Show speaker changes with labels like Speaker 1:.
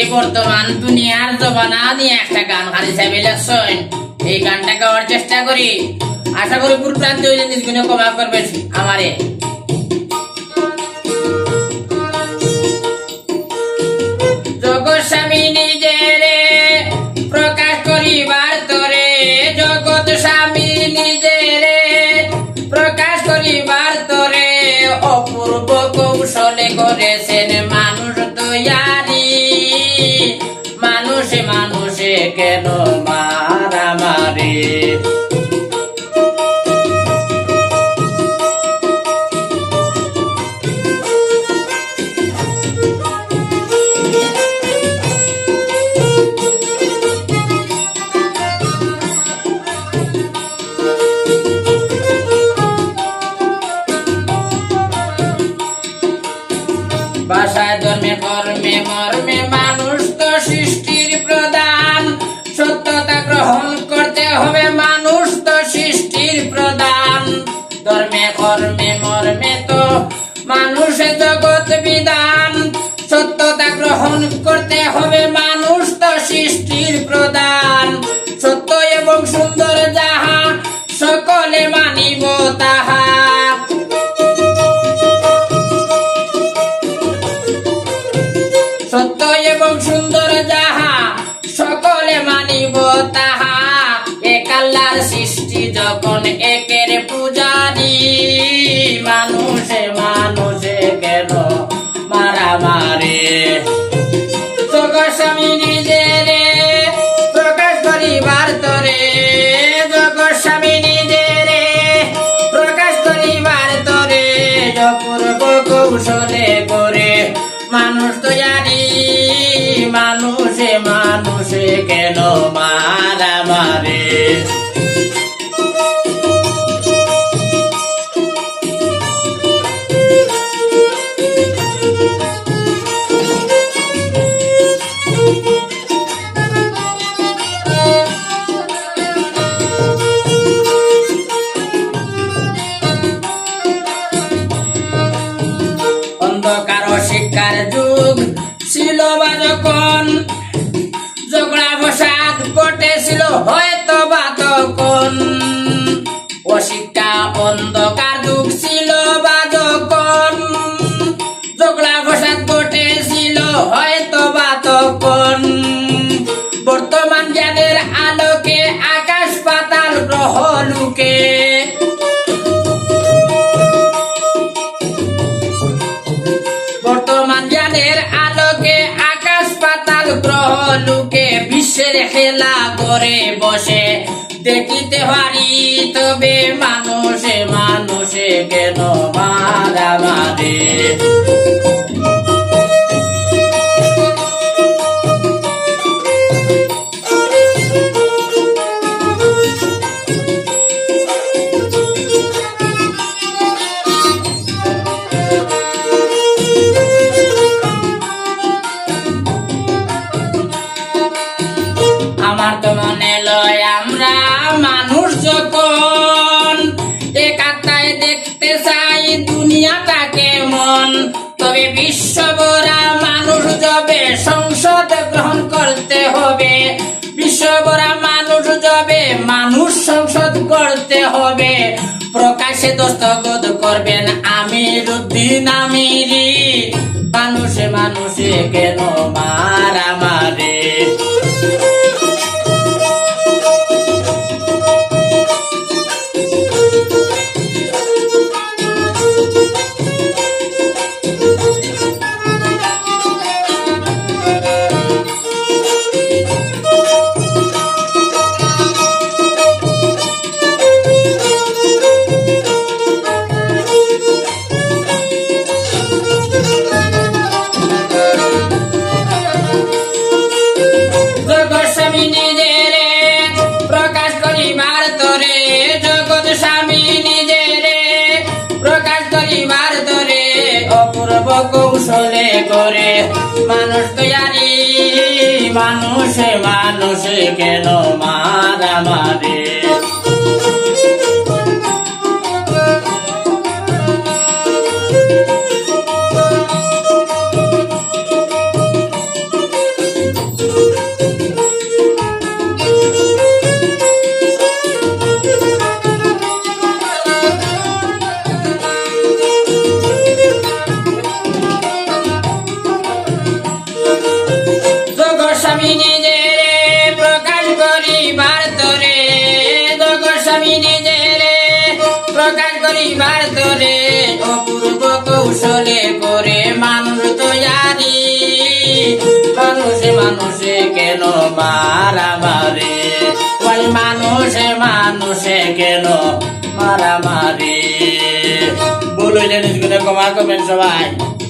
Speaker 1: কি বর্তমান দুনিয়ার জমানা নিয়ে একটা গান খালি চাইবে লাগছেন এই গানটা গাওয়ার চেষ্টা করি। আশা করি প্রান্তে ওই জিনিসগুলো ক্ষমা করবেন আমারে। নিজেরে প্রকাশ করিবার জগৎ স্বামী নিজেরে প্রকাশ করিবার অপূর্ব কৌশলে করেছেন মানুষ তৈয়ারি মানুষে মানুষে কেন মারামারি? মানুষ জগৎ বিধান। সত্যতা গ্রহণ করতে হবে মানুষ তো সৃষ্টির প্রধান। সত্য এবং সুন্দর যাহা, সকলে মানিব তাহা। সত্য এবং সুন্দর যাহা, সকলে মানিব তাহা। এক আল্লাহর সৃষ্টি যখন একের পূজারি। কৌশলে করে। মানুষ তৈয়ারি মানুষে মানুষে কেন মারামারে? অন্ধকার যুগ ছিল বা যখন ঝগড়া ফসাদ ঘটেছিল হয়তো বা তখন অশিক্ষা অন্ধকার যুগ ছিল বা যখন ঝগড়া ফসাদ ঘটেছিল হয়তো বা তখন বর্তমান জ্ঞানের আলোকে আকাশ পাতাল গ্রহ লুকে গ্রহ লুকে বিশ্বের খেলা করে বসে। দেখিতে পারি তবে মানুষে মানুষে কেন মারামারি আমার মনে লয় আমরা মানুষ যখন। একাত্তায় দেখতে চাই তবে বিশ্ববরা মানুষ যবে সংসদ গ্রহণ করতে হবে। বিশ্ববরা মানুষ যবে মানুষ সংসদ করতে হবে। প্রকাশে করবেন আমির উদ্দিন আমিরি। মানুষে মানুষে কেন করে মানুষ তৈরি মানুষে মানুষে কেন মারামারি পরিবার ধরে অপূর্ব কৌশলে করে মানুষ তৈরি মানুষে মানুষে কেন মারামারি? ওই মানুষে মানুষে কেন মারামারি? বলে স্কুলে কমা করবেন সবাই।